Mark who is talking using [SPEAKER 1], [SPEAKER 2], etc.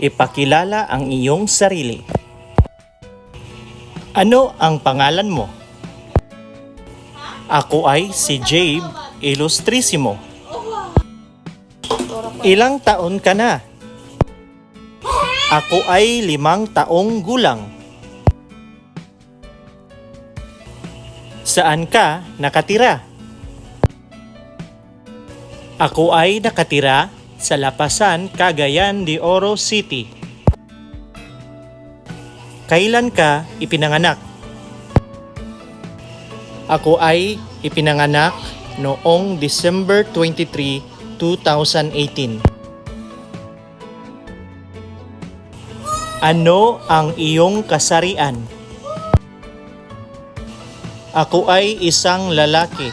[SPEAKER 1] Ipakilala ang iyong sarili. Ano ang pangalan mo? Ako ay si Jabe Illustrissimo. Ilang taon ka na? Ako ay limang taong gulang. Saan ka nakatira? Ako ay nakatira sa Lapasan, Cagayan de Oro City. Kailan ka ipinanganak? Ako ay ipinanganak noong December 23, 2018. Ano ang iyong kasarian? Ako ay isang lalaki.